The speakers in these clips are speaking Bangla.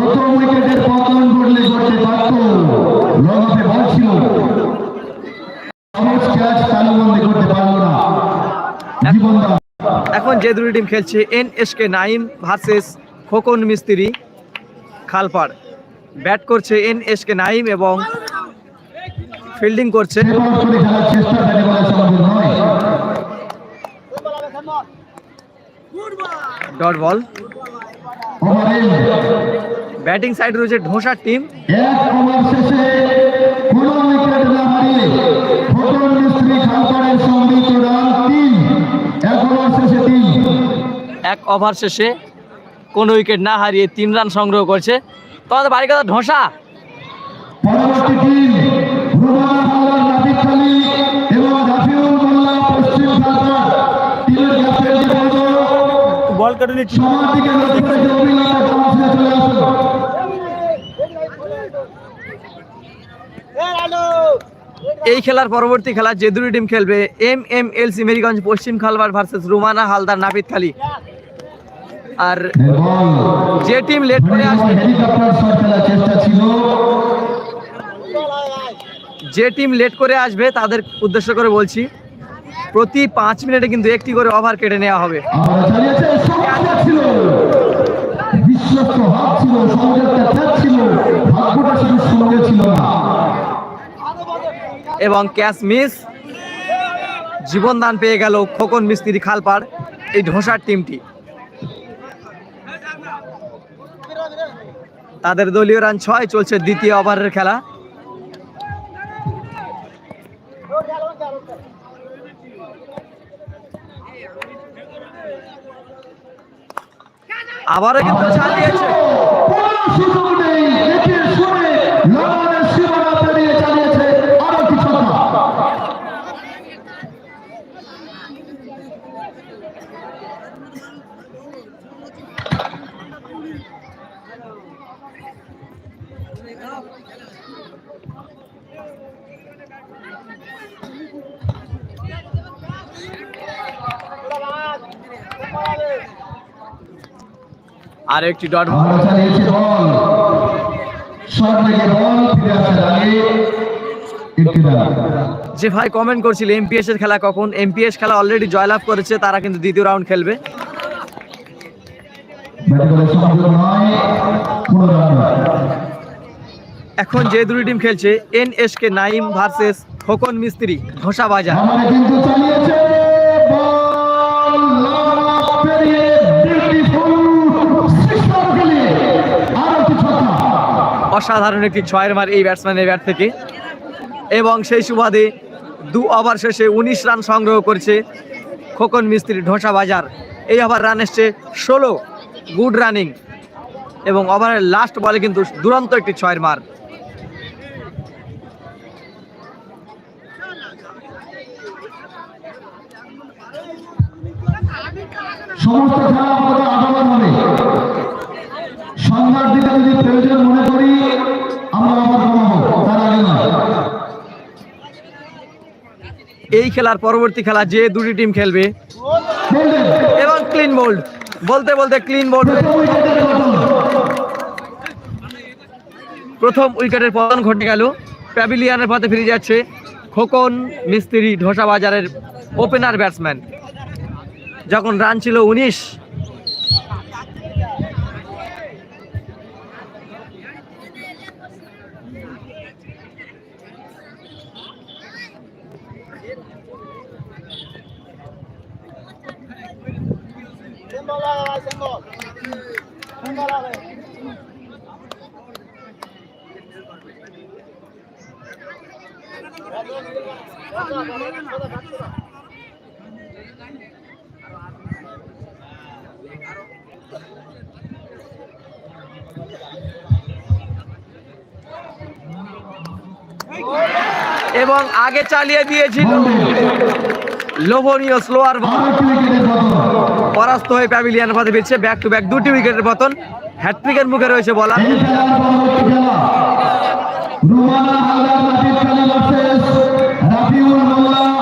প্রথম উইকেটের পতন করলে করতে পারত লং অফে বল ছিল। ক্যাচ তালুবন্দি করতে পারল না। জীবন এখন যে দুটি টিম খেলছে N S K Naim versus Khokon Mistri Khalpar. Bat করছে এন এস কে নাইম এবং ফিল্ডিং করছে। Dot ball. ব্যাটিং সাইড রয়েছে ঢোসার টিম। এক ওভার শেষে কোনো উইকেট না হারিয়ে খোকন মিস্ত্রি খালপাড়ের সংগৃহীত রান তিন। এক ওভার শেষে তিন। এক ওভার শেষে কোনো উইকেট না হারিয়ে তিন রান সংগ্রহ করছে। তোমাদের বাড়ির কথা ঢোসা। আসুন। এই খেলার পরবর্তী খেলা যে দুটি টিম খেলবে M M L C Meriganj Paschim Khalbar versus Rumana Haldar নাপিত খালি। আর যে টিম লেট করে আসবে হেলিকপ্টার শট খেলার চেষ্টা ছিল। যে টিম লেট করে আসবে তাদের উদ্দেশ্য করে বলছি প্রতি পাঁচ মিনিটে কিন্তু একটি করে ওভার কেটে নেওয়া হবে। এবং ক্যাচ মিস জীবনদান পেয়ে গেল খোকন মিস্ত্রি খালপাড় এই ঢোসার টিমটি তাদের দলীয় রান ছয় চলছে দ্বিতীয় ওভারের খেলা। আবারও কিন্তু চালিয়েছে কোনো সুযোগ নেই দেখে শুনে লবণের সীমানা পেরিয়ে চালিয়েছে আরও কিছু না আর একটি ডট বল আমরা চালিয়েছি বল শট লেগে বল ফিরে আসার আগে একটি রান যে ভাই কমেন্ট করছিল এমপিএস এর খেলা কখন? এমপিএস খেলা অলরেডি জয়লাভ করেছে তারা কিন্তু দ্বিতীয় রাউন্ড খেলবে। এখন যে দুটি টিম খেলছে N S K Naim versus Khokon Mistri Ghosha Bazar কিন্তু চালিয়েছে অসাধারণ একটি ছয়ের মার এই ব্যাটসম্যানের ব্যাট থেকে। এবং সেই সুবাদে দু ওভার শেষে উনিশ রান সংগ্রহ করছে খোকন মিস্ত্রি ঢোসা বাজার। এই ওভার রান এসছে ষোলো গুড রানিং এবং ওভারের লাস্ট বলে কিন্তু দুরন্ত একটি ছয়ের মার। সমস্ত খেলা আমাদের আদালত হবে। সন্ধ্যার দিকে যদি প্রয়োজন মনে করি আমরা আবার কমাবো তার আগে নয়। এই খেলার পরবর্তী খেলা যে দুটি টিম খেলবে এবং ক্লিন বোল্ড বলতে বলতে ক্লিন বোল্ড প্রথম উইকেটের পতন। প্রথম উইকেটের পতন ঘটে গেল। প্যাভিলিয়ানের পথে ফিরে যাচ্ছে খোকন মিস্ত্রি ঢোসা বাজারের ওপেনার ব্যাটসম্যান যখন রান ছিল উনিশ এবং আগে চালিয়ে দিয়েছিল। লোভনীয় স্লোয়ার পরাস্ত হয়ে প্যাভিলিয়ানের পথে ফিরছে ব্যাক টু ব্যাক দুটি উইকেটের পতন। হ্যাট্রিকের মুখে রয়েছে বলার রুমানা হালদার রাফিউল মোল্লা।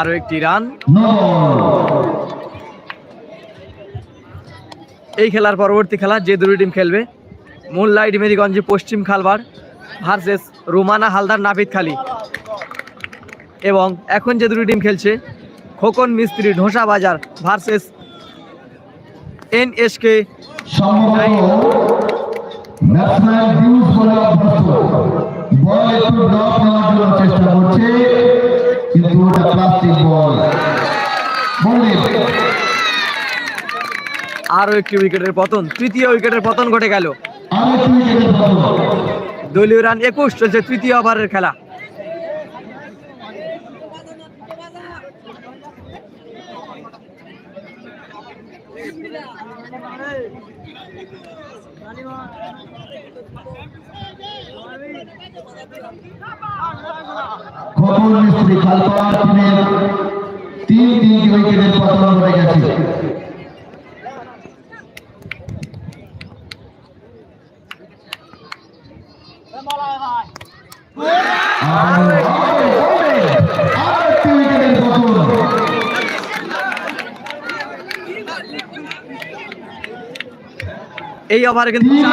আরও একটি রান। এই খেলার পরবর্তী খেলা যে দুটি টিম খেলবে মুনলাইট মেরিগঞ্জে পশ্চিম খালবার ভার্সেস রুমানা, হালদার নাপিতখালী এবং এখন যে দুটি টিম খেলছে, খোকন মিস্ত্রি, ঢোসা বাজার ভার্সেস ড্রপ নেওয়ার জন্য চেষ্টা করছে। কিন্তু ওটা প্লাস্টিক বল। আরও একটি উইকেটের পতন তৃতীয় উইকেটের পতন ঘটে গেল। দলীয় রান একুশ চলছে তৃতীয় ওভারের খেলা। খবর মিস্ত্রি খালপাড় টিমের তিন তিনটি উইকেটের পতন ঘটে গেছে। এই ওভারে কিন্তু তিন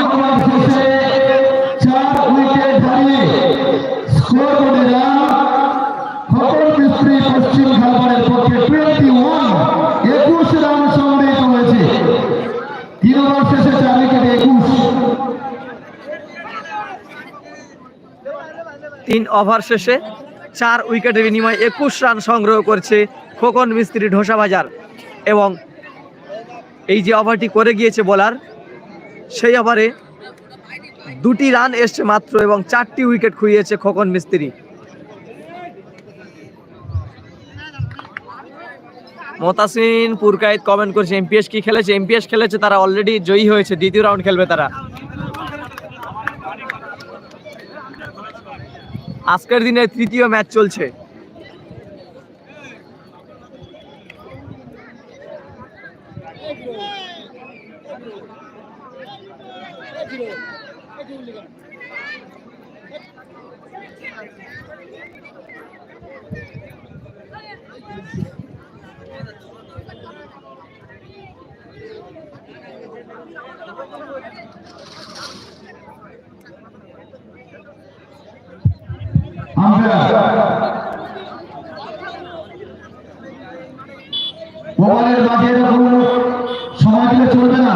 চার উইকেট হারিয়ে তিন ওভার শেষে চার তিন ওভার শেষে চার উইকেটের বিনিময়ে একুশ রান সংগ্রহ করছে খোকন মিস্ত্রি ঢোসা বাজার। এবং এই যে ওভারটি করে গিয়েছে বোলার, সেই ওভারে দুটি রান এসছে মাত্র এবং চারটি উইকেট খুইয়েছে খোকন মিস্ত্রি। মতাসিন পুরকায়েত কমেন্ট করছে এমপিএস কি খেলেছে? এমপিএস খেলেছে, তারা অলরেডি জয়ী হয়েছে, দ্বিতীয় রাউন্ড খেলবে তারা। আজকের দিনে তৃতীয় ম্যাচ চলছে। ওভারের মাঝে এরকম সময় চলবে না।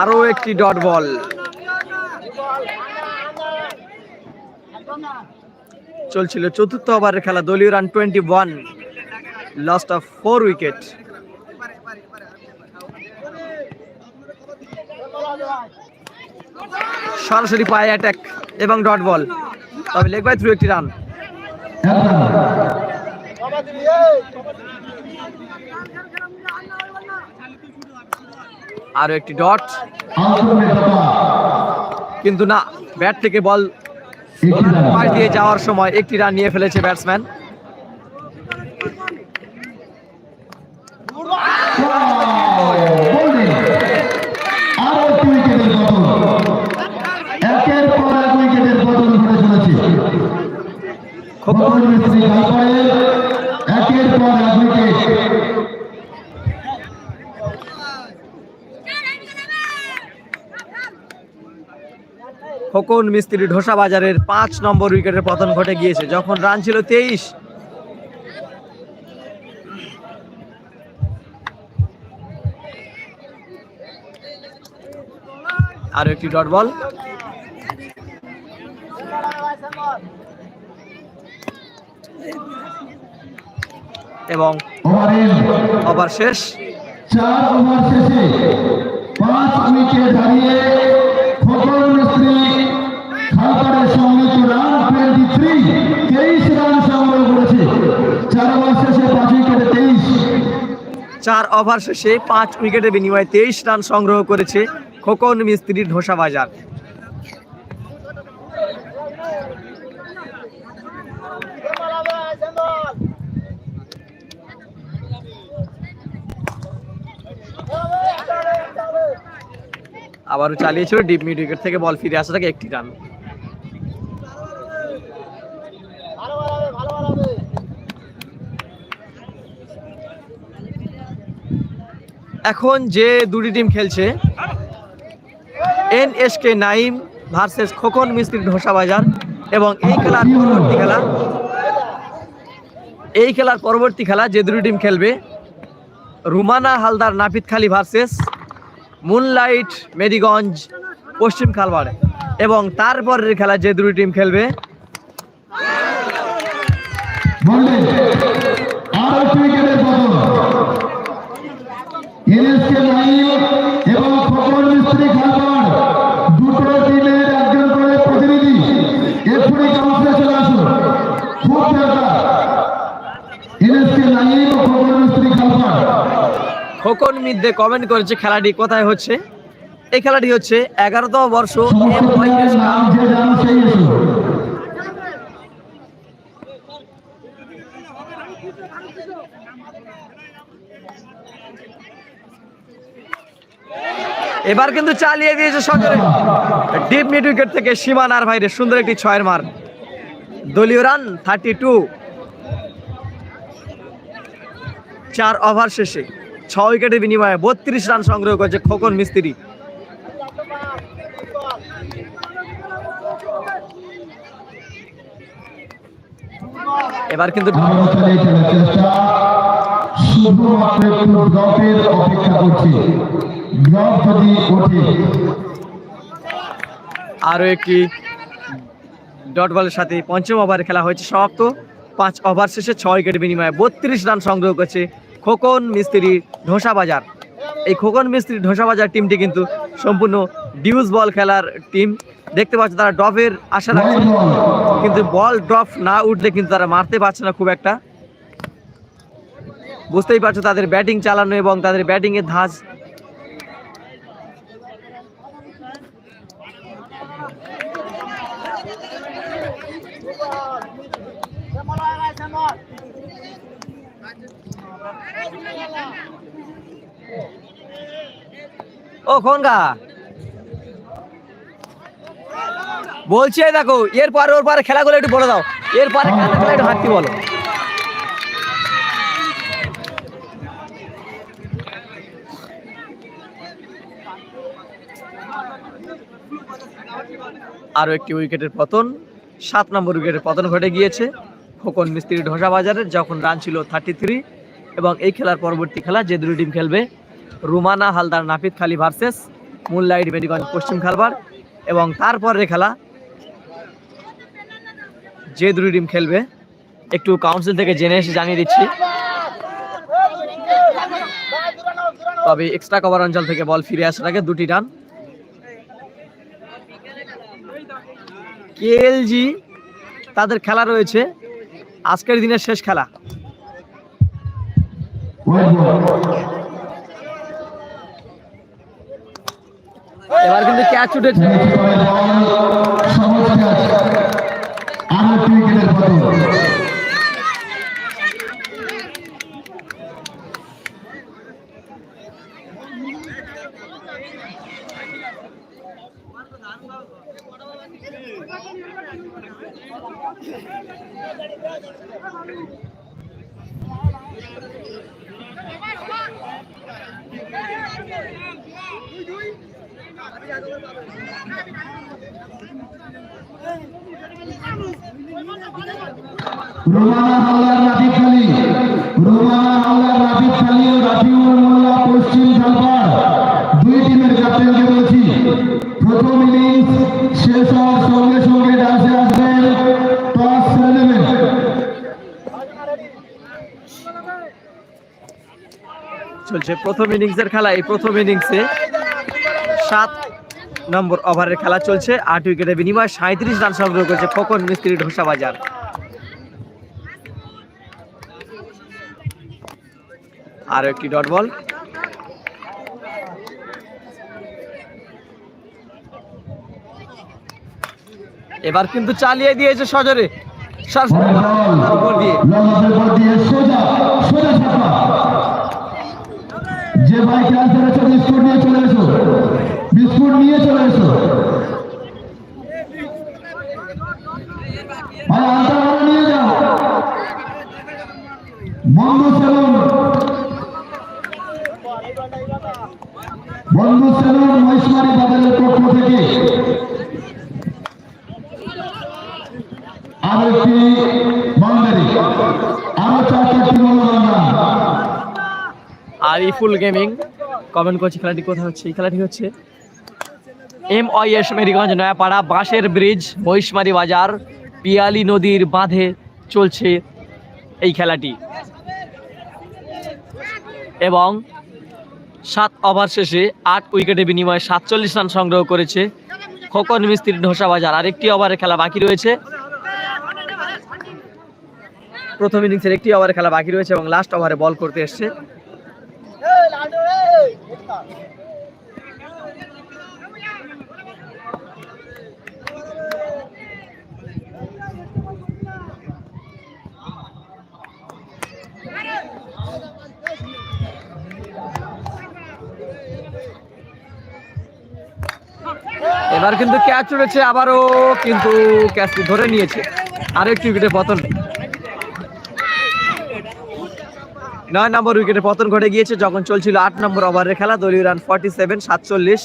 আরও একটি ডট বল। চলছিল চতুর্থ ওভারের খেলা, দলীয় run twenty one lost of four wicket সরাসরি পায়ে অ্যাটাক এবং ডট বল। তবে লেগ বাই থ্রু একটি রান। রান। আরও একটি ডট। কিন্তু না ব্যাট থেকে বল পাশ দিয়ে যাওয়ার সময় একটি রান নিয়ে ফেলেছে ব্যাটসম্যান একের পর এক উইকেটের খোকন মিস্ত্রি ঢোসা বাজারের পাঁচ নম্বর উইকেটের পতন ঘটে গিয়েছে। যখন রান ছিল তেইশ, আরও একটি ডট বল। এবং ওভার শেষ। চার ওভার শেষে পাঁচ উইকেট হারিয়ে চার ওভার শেষে পাঁচ উইকেটের বিনিময়ে তেইশ রান সংগ্রহ করেছে খোকন মিস্ত্রির ঢোসা বাজার। আবারও চালিয়েছিল ডিপ মিড উইকেট থেকে বল ফিরে আসা থেকে একটি রান। এখন যে দুটি টিম খেলছে N S K Naim versus Khokon Mistri Dhosa Bazar এবং এই খেলার পরবর্তী খেলা, এই খেলার পরবর্তী খেলা যে দুটি টিম খেলবে, রুমানা হালদার নাপিত খালি ভার্সেস, মুনলাইট মেরিগঞ্জ পশ্চিম খালবাড় এবং তারপরের খেলা যে দুটি টিম খেলবে একটি উইকেটের পতন এনএসকে নাইম এবং খোকন মিস্ত্রি খালপাড় দুটো টিমের একজন করে প্রতিনিধি এক্ষুনি কাউন্সিলে চলে আসুন খুব দরকার এনএসকে নাইম ও খোকন মিস্ত্রি খালপাড় খোকন মিদ্দে কমেন্ট করেছে খেলাটি কোথায় হচ্ছে? এই খেলাটি হচ্ছে এগারোতম বর্ষ এবার কিন্তু চালিয়ে দিয়েছে সজরে। ডিপ মিড উইকেট থেকে সীমানার বাইরে সুন্দর একটি ছয়ের মার। দলীয় রান থার্টি টু চার ওভার শেষে। ছ উইকেটের বিনিময়ে বত্রিশ রান সংগ্রহ করেছে খোকন মিস্ত্রি। এবার কিন্তু আরও একটি ডট বলের সাথে পঞ্চম ওভারে খেলা হয়েছে সমাপ্ত। পাঁচ ওভার শেষে ছয় উইকেট বিনিময়ে বত্রিশ রান সংগ্রহ করেছে খোকন মিস্ত্রি ঢোসা বাজার। এই খোকন মিস্ত্রি ঢোসা বাজার টিমটি কিন্তু সম্পূর্ণ ডিউজ বল খেলার টিম দেখতে পাচ্ছ তারা ড্রপের আশা রাখছে। কিন্তু বল ড্রপ না উঠলে কিন্তু তারা মারতে পারছে না খুব একটা। বুঝতেই পারছ তাদের ব্যাটিং চালানো এবং তাদের ব্যাটিংয়ের ধাঁচ ও খনগা বলছি দেখো এর পরে ওর পরে খেলাগুলো একটু বলে দাও। এর পরে একটু হাঁটতে বলো। আরও একটি উইকেটের পতন। সাত নম্বর উইকেটের পতন ঘটে গিয়েছে। খোকন মিস্ত্রি ঢোসা বাজারের, যখন রান ছিল থার্টি থ্রি এবং এই খেলার পরবর্তী খেলা যে দুটি টিম খেলবে রুমানা হালদার নাপিত খালি ভার্সেস, মুনলাইট মেডিগঞ্জ পশ্চিম খালবার, এবং তারপরের খেলা যে দুটি টিম খেলবে। একটু কাউন্সিল থেকে জেনে এসে জানিয়ে দিচ্ছি। তবে এক্সট্রা কভার অঞ্চল থেকে বল ফিরে আসার আগে দুটি রান কেএলজি তাদের খেলা রয়েছে। আজকের দিনের শেষ খেলা হোয়াইট বল এবার কিন্তু ক্যাচ উঠেছে। আর একটি উইকেটের পতন রোমানা হাওলার রাফিক খালি রোমানা হাওলার রাফিক খালি ও রাফিউল মোল্লা পশ্চিম খালপাড় দুই টিমের ক্যাপ্টেনকে বলছি প্রথম ইনিংস শেষ হওয়ার সঙ্গে সঙ্গে ডান্সে আসবেন টস ছেড়ে দেবেন চলছে প্রথম ইনিংসের খেলা এই প্রথম ইনিংসে সাত নম্বর ওভারের খেলা চলছে। আট উইকেটের বিনিময়ে সাঁত্রিশ রান সংগ্রহ করেছে খোকন মিস্ত্রি ঢোসা বাজার। আর একটি ডট বল। এবার কিন্তু চালিয়ে দিয়েছে সজরে। দিয়ে। যে ভাই ক্লাস ধরেছো বিস্কুট নিয়ে চলে এসো। বিস্কুট নিয়ে চলে এসো। নিয়ে থেকে। আরও বাউন্ডারি আরও চার চারটি মনোরঞ্জন ইফুল গেমিং কমেন্ট করছি, খেলাটি কোথায় হচ্ছে? এই খেলাটি হচ্ছে M Y S Meriganj, Nayapara, বাঁশের ব্রিজ মহিষমারি বাজার, পিয়ালি নদীর বাঁধে চলছে এই খেলাটি। এবং সাত ওভার শেষে আট উইকেটের বিনিময়ে সাতচল্লিশ রান সংগ্রহ করেছে খোকন মিস্ত্রি ঢোসা বাজার। আরেকটি ওভারে খেলা বাকি রয়েছে। প্রথম ইনিংসের একটি ওভারে খেলা বাকি রয়েছে এবং লাস্ট ওভারে বল করতে এসছে। এবার কিন্তু ক্যাচ উড়েছে আবারও কিন্তু ক্যাচটি ধরে নিয়েছে। আরও একটি উইকেটে পতন। নয় নম্বর উইকেটে পতন ঘটে গিয়েছে, যখন চলছিল আট নম্বর ওভারের খেলা, দলীয় রান ফর্টি সেভেন সাতচল্লিশ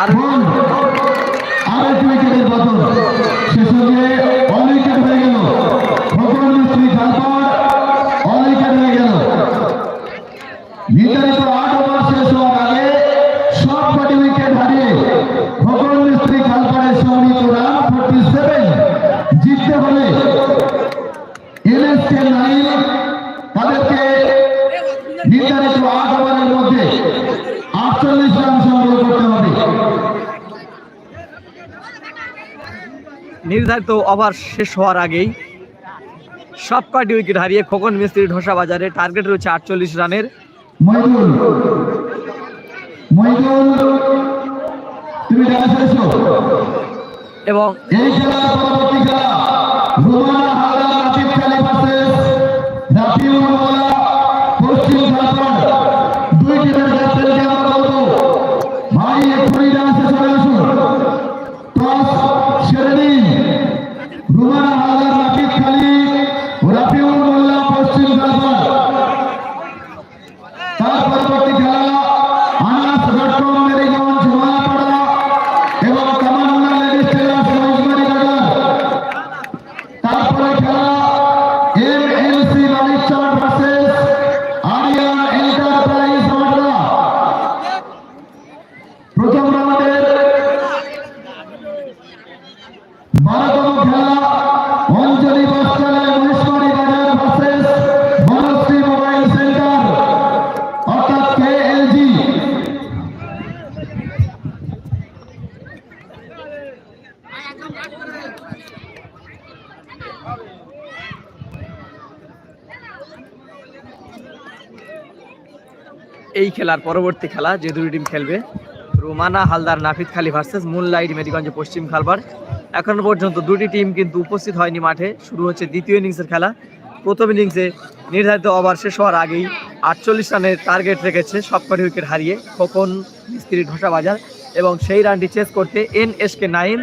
আর বল আরও একটি উইকেটের পতন সে সঙ্গে অল উইকেট হয়ে গেল খোকন মিস্ত্রি খালপাড় অল উইকেট হয়ে গেল নির্ধারিত আট ওভার শেষ হওয়ার আগে সব কটি উইকেট হারিয়ে খোকন মিস্ত্রি খালপাড়ের সমন্বিত রান ফোর্টি সেভেন জিততে হলে এনএসকে নাইন তাদেরকে নির্ধারিত আট ওভারের মধ্যে আটচল্লিশ রান সংগ্রহ করতে হবে নির্ধারিত ওভার শেষ হওয়ার আগেই সব কয়টি উইকেট হারিয়ে খোকন মিস্ত্রি ঢোসা বাজারে টার্গেট রয়েছে আটচল্লিশ রানের। এবং খেলার পরবর্তী খেলা, যে দুই টিম খেলবে, রোমানা, হালদার, নাফিদ খালি ভার্সেস মুনলাইট মেরিগঞ্জ পশ্চিম খালবার। এখন পর্যন্ত দুটি টিম কিন্তু উপস্থিত হয়নি মাঠে। শুরু হচ্ছে দ্বিতীয় ইনিংসের খেলা। প্রথম ইনিংসে নির্ধারিত ওভার শেষ হওয়ার আগেই আটচল্লিশ রানের টার্গেট রেখেছে সবকটি উইকেট হারিয়ে খোকন, মিস্ত্রি, ঢোসা বাজার। এবং সেই রানটি চেস করতে এন এস কে নাইন,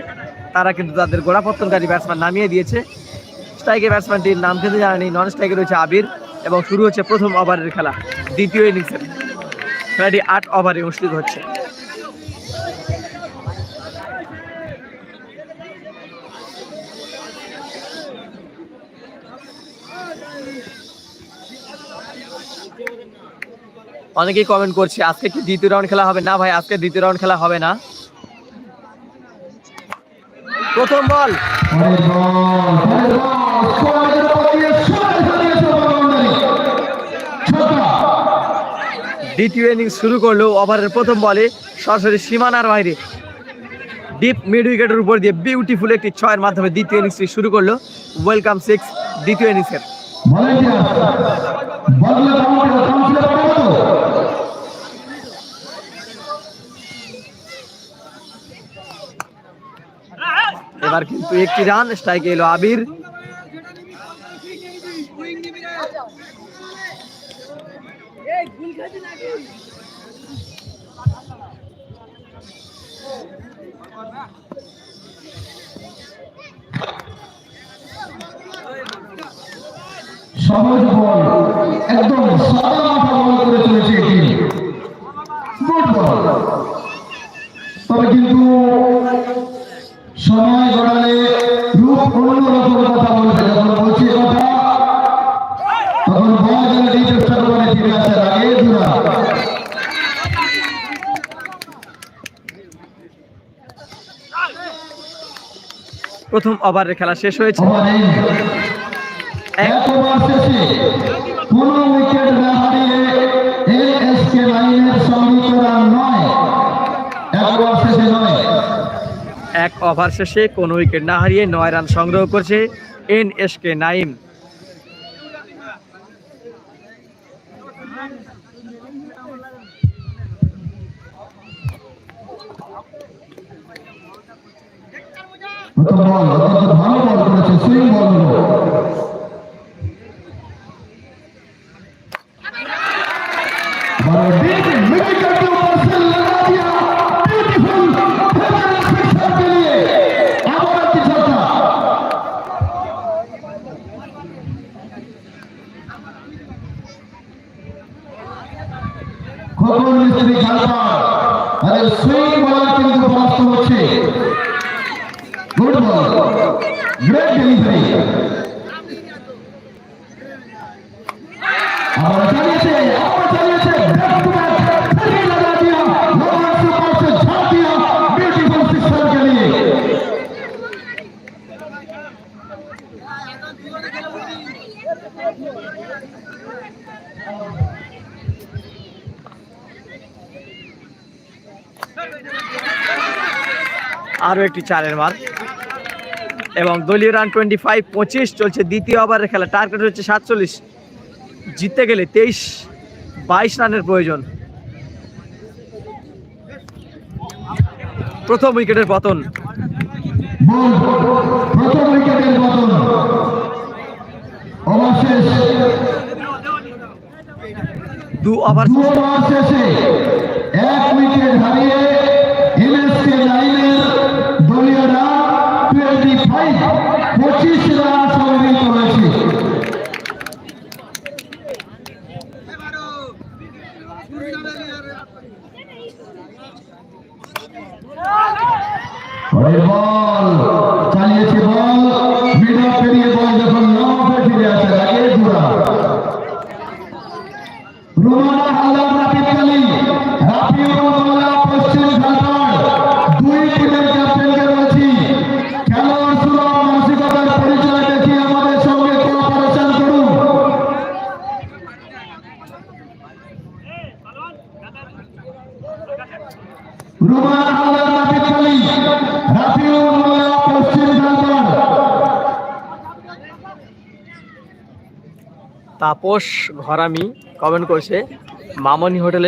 তারা কিন্তু তাদের গোড়াপত্তনকারী ব্যাটসম্যান নামিয়ে দিয়েছে। স্ট্রাইকের ব্যাটসম্যানটির নাম কিন্তু জানানি নন স্ট্রাইকে রয়েছে আবির। এবং শুরু হচ্ছে প্রথম ওভারের খেলা, দ্বিতীয় ইনিংসের খেলাটি আট ওভারে অনুষ্ঠিত হচ্ছে। অনেকেই কমেন্ট করছে, আজকে কি দ্বিতীয় রাউন্ড খেলা হবে? না ভাই, আজকে দ্বিতীয় রাউন্ড খেলা হবে না। প্রথম বল পরের বল পরের বল স্কোয়ারের উপর দিয়ে শট চালিয়েছে বাউন্ডারি ছক্কা দ্বিতীয় ইনিংস শুরু করল ওভারের প্রথম বলে সরাসরি সীমানার বাইরে। ডিপ মিড উইকেটের উপর দিয়ে বিউটিফুল একটি ছয়ের মাধ্যমে দ্বিতীয় ইনিংসটি শুরু করল ওয়েলকাম সিক্স দ্বিতীয় ইনিংসের। এবার কিন্তু একটি রান স্ট্রাইকে এলো আবির। সহজ বল একদম সাদা মাথা বল করে চলেছে তিনি। বল তবে কিন্তু সময় গড়ালে রূপ অন্যরকম কথা বলবে যখন বলছি এ কথা তখন বল যেন ডিফেক্টার করে ফিরে আসার আগে দুরা প্রথম ওভারের খেলা শেষ হয়েছে। এক ওভার শেষে কোন উইকেট না হারিয়ে নয় রান সংগ্রহ করছে এন এস কে নাইম। প্রথম বল অত্যন্ত ভালো বল করেছে সুইং বল হলো बड़ा আরও একটি চারের মার। এবং দলীয় রান টোয়েন্টি ফাইভ পঁচিশ চলছে দ্বিতীয় ওভারের খেলা। টার্গেট হচ্ছে সাতচল্লিশ। জিততে গেলে তেইশ বাইশ রানের প্রয়োজন। প্রথম উইকেটের পতন। বল প্রথম উইকেটের পতন। ওভার দু ওভার শেষে এক উইকেট হারিয়ে লাইনের দলীয় রান টোয়েন্টি ফাইভ পঁচিশ রান সংগৃহীত হয়েছে পরের বল তাপস ঘরামি কমেন্ট করছে মামনি হোটেলে।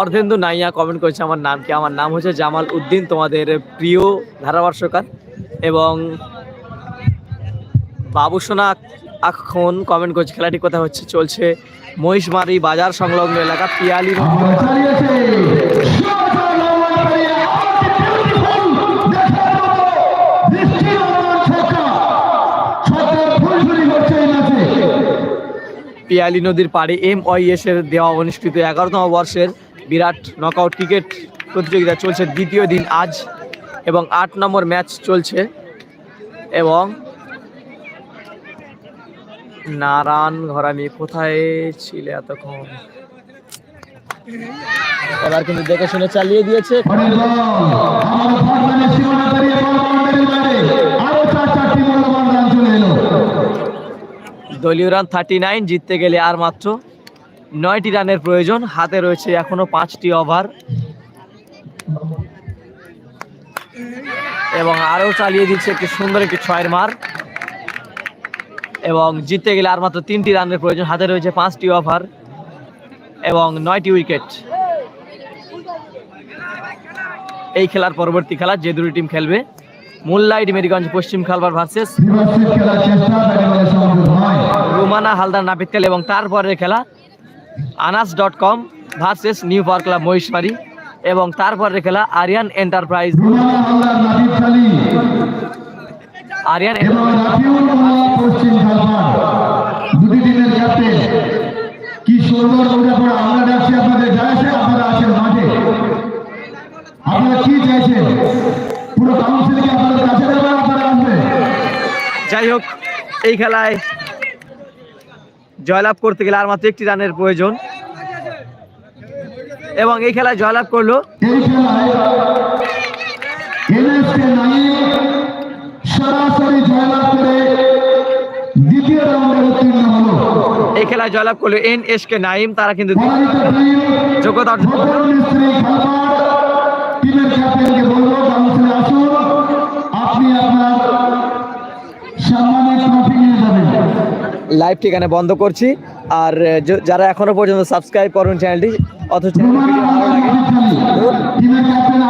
অর্ধেন্দু নাইয়া কমেন্ট করেছে আমার নাম কি? আমার নাম হচ্ছে জামাল উদ্দিন তোমাদের প্রিয় ধারাভাষ্যকার এবং বাবুসোনা এখন কমেন্ট করছে, খেলাটি কোথায় হচ্ছে? চলছে মহিষমারি বাজার সংলগ্ন এলাকা পিয়ালি পিয়ালি নদীর পাড়ে এম ওয়াইএস এর দেওয়া অনুষ্ঠিত এগারোতম বর্ষের বিরাট নকআউট ক্রিকেট প্রতিযোগিতা চলছে দ্বিতীয় দিন আজ এবং আট নম্বর ম্যাচ চলছে এবং নারায়ণ ঘরামি, কোথায় ছিলে এতক্ষণ? এবার কিন্তু দেখে শুনে চালিয়ে দিয়েছে। দলীয় রান থার্টি নাইন জিততে গেলে আর মাত্র নয়টি রানের প্রয়োজন। হাতে রয়েছে এখনও পাঁচটি ওভার। এবং আরও চালিয়ে দিচ্ছে একটি সুন্দর একটি ছয়ের মার। এবং জিততে গেলে আর মাত্র তিনটি রানের প্রয়োজন। হাতে রয়েছে পাঁচটি ওভার এবং নয়টি উইকেট এই খেলার পরবর্তী খেলা যে দুটি টিম খেলবে, মুল্লাইট মেরিগঞ্জ পশ্চিম খালবার ভার্সেস রুমানা হালদার নাপিতকাল এবং তারপরের খেলা Anas dot com versus new power club Mahishmari এবং তারপরের খেলা আরিয়ান এন্টারপ্রাইজ রুমানা হালদার নাবিদ খালি আরিয়ান এবং রাফিউল মোল্লা পশ্চিম খালপাড় দুটি টিমের ক্যাপ্টেন কি সুন্দর বোঝাপড়া আমরা ডাকছি আপনাদের যাইছে আপনারা আছেন মাঠে। আপনারা কি চাইছেন? পুরো কাউন্সিলকে আপনাদের কাছে দেবেন আপনারা আসবেন? যাই হোক এই খেলায় জয়লাভ করতে গেলে আর মাত্র একটি রানের প্রয়োজন। এবং এই খেলায় জয়লাভ করল এই খেলায় সরাসরি জয়লাভ করে দ্বিতীয় রাউন্ডে উত্তীর্ণ হলো। এই খেলায় জয়লাভ করল এন এস কে নাইম তারা কিন্তু যোগ্যতা। মিস্ত্রি টিমের ক্যাপ্টেনকে বলব কাউন্সিলে আসুন। আপনি আপনার সম্মানের ট্রফি নিয়ে যাবেন। লাইভটি এখানে বন্ধ করছি। আর যারা এখনও পর্যন্ত সাবস্ক্রাইব করুন চ্যানেলটি অথচ টিমের ক্যাপ্টেন